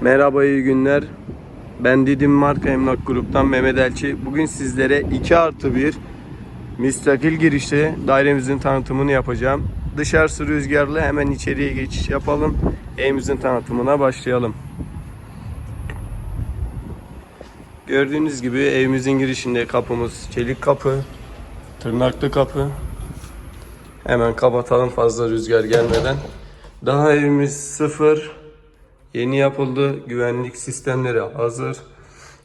Merhaba iyi günler. Ben Didim Marka Emlak Grup'tan Mehmet Elçi. Bugün sizlere 2 artı 1 müstakil girişte dairemizin tanıtımını yapacağım. Dışarısı rüzgarlı hemen içeriye geçiş yapalım. Evimizin tanıtımına başlayalım. Gördüğünüz gibi evimizin girişinde kapımız çelik kapı, tırnaklı kapı. Hemen kapatalım fazla rüzgar gelmeden. Daha evimiz sıfır. Yeni yapıldı. Güvenlik sistemleri hazır.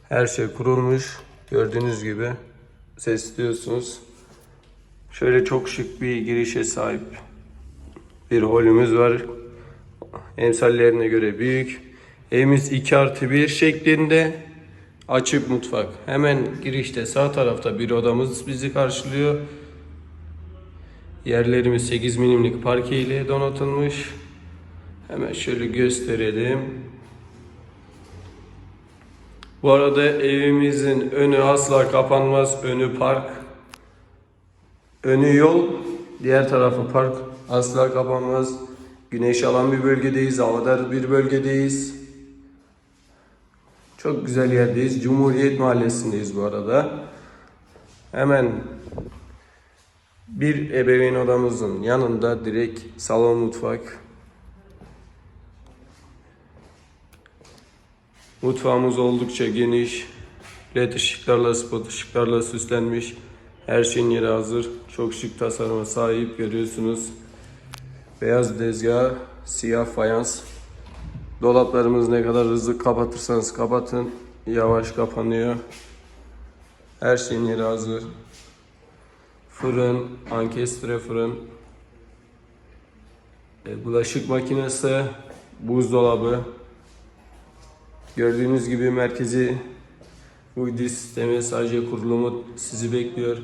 Her şey kurulmuş. Gördüğünüz gibi ses duyuyorsunuz. Şöyle çok şık bir girişe sahip bir holümüz var. Emsallerine göre büyük. Evimiz 2 artı 1 şeklinde. Açık mutfak. Hemen girişte sağ tarafta bir odamız bizi karşılıyor. Yerlerimiz 8 milimlik parke ile donatılmış. Hemen şöyle gösterelim. Bu arada evimizin önü asla kapanmaz. Önü park. Önü yol. Diğer tarafı park. Asla kapanmaz. Güneş alan bir bölgedeyiz. Havadar bir bölgedeyiz. Çok güzel yerdeyiz. Cumhuriyet Mahallesi'ndeyiz bu arada. Hemen bir ebeveyn odamızın yanında direkt salon mutfak. Mutfağımız oldukça geniş. LED ışıklarla, spot ışıklarla süslenmiş. Her şeyin yeri hazır. Çok şık tasarıma sahip görüyorsunuz. Beyaz tezgah, siyah fayans. Dolaplarımız ne kadar hızlı kapatırsanız kapatın. Yavaş kapanıyor. Her şeyin yeri hazır. Fırın, ankestre fırın. E, bulaşık makinesi, buzdolabı. Gördüğünüz gibi merkezi uydu sistemi sadece kurulumu sizi bekliyor.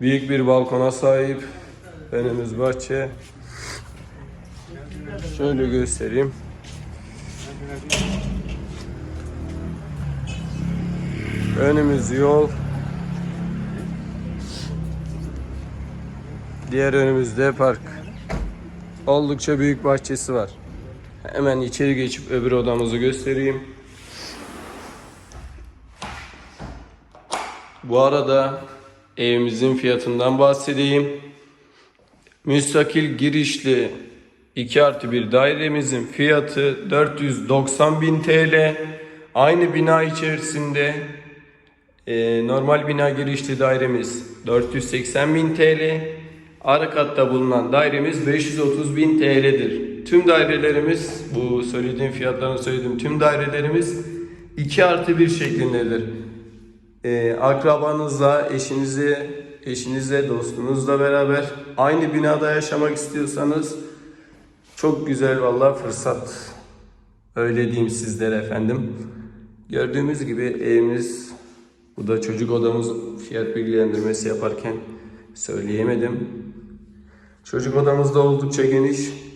Büyük bir balkona sahip. Önümüz bahçe. Şöyle göstereyim. Önümüz yol. Diğer önümüzde park. Oldukça büyük bahçesi var. Hemen içeri geçip öbür odamızı göstereyim. Bu arada evimizin fiyatından bahsedeyim. Müstakil girişli 2 artı 1 dairemizin fiyatı 490 bin TL. Aynı bina içerisinde e, normal bina girişli dairemiz 480 bin TL. Ara katta bulunan dairemiz 530 bin TL'dir. Tüm dairelerimiz bu söylediğim fiyatlarını söylediğim tüm dairelerimiz 2 artı 1 şeklindedir. Ee, akrabanızla, eşinizi, eşinizle, dostunuzla beraber aynı binada yaşamak istiyorsanız çok güzel valla fırsat. Öyle diyeyim sizlere efendim. Gördüğümüz gibi evimiz, bu da çocuk odamız fiyat bilgilendirmesi yaparken söyleyemedim. Çocuk odamız da oldukça geniş.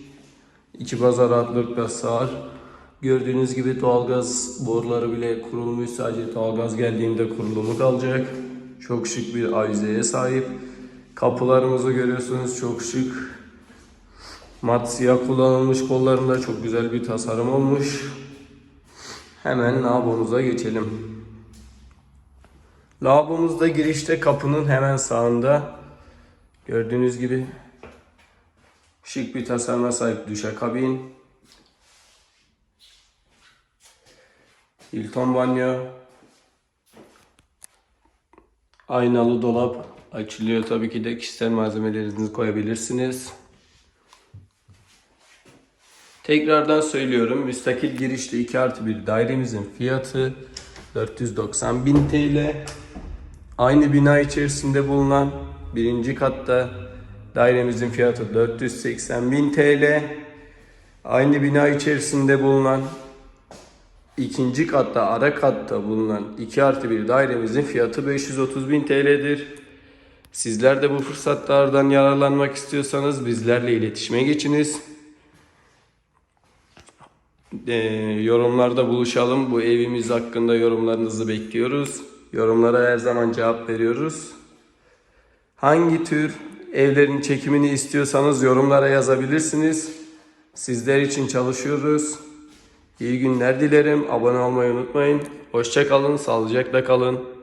İki baza rahatlıkla sığar. Gördüğünüz gibi doğalgaz boruları bile kurulmuş. Sadece doğalgaz geldiğinde kurulumu kalacak. Çok şık bir avizeye sahip. Kapılarımızı görüyorsunuz çok şık. Mat siyah kullanılmış kollarında çok güzel bir tasarım olmuş. Hemen lavabomuza geçelim. Lavabomuzda girişte kapının hemen sağında. Gördüğünüz gibi şık bir tasarıma sahip duşakabin. Hilton banyo. Aynalı dolap açılıyor tabii ki de kişisel malzemelerinizi koyabilirsiniz. Tekrardan söylüyorum. Müstakil girişli 2 artı 1 dairemizin fiyatı 490 bin TL. Aynı bina içerisinde bulunan birinci katta dairemizin fiyatı 480 bin TL. Aynı bina içerisinde bulunan ikinci katta ara katta bulunan 2 artı 1 dairemizin fiyatı 530 bin TL'dir. Sizler de bu fırsatlardan yararlanmak istiyorsanız bizlerle iletişime geçiniz. Ee, yorumlarda buluşalım. Bu evimiz hakkında yorumlarınızı bekliyoruz. Yorumlara her zaman cevap veriyoruz. Hangi tür evlerin çekimini istiyorsanız yorumlara yazabilirsiniz. Sizler için çalışıyoruz. İyi günler dilerim. Abone olmayı unutmayın. Hoşça kalın, sağlıcakla kalın.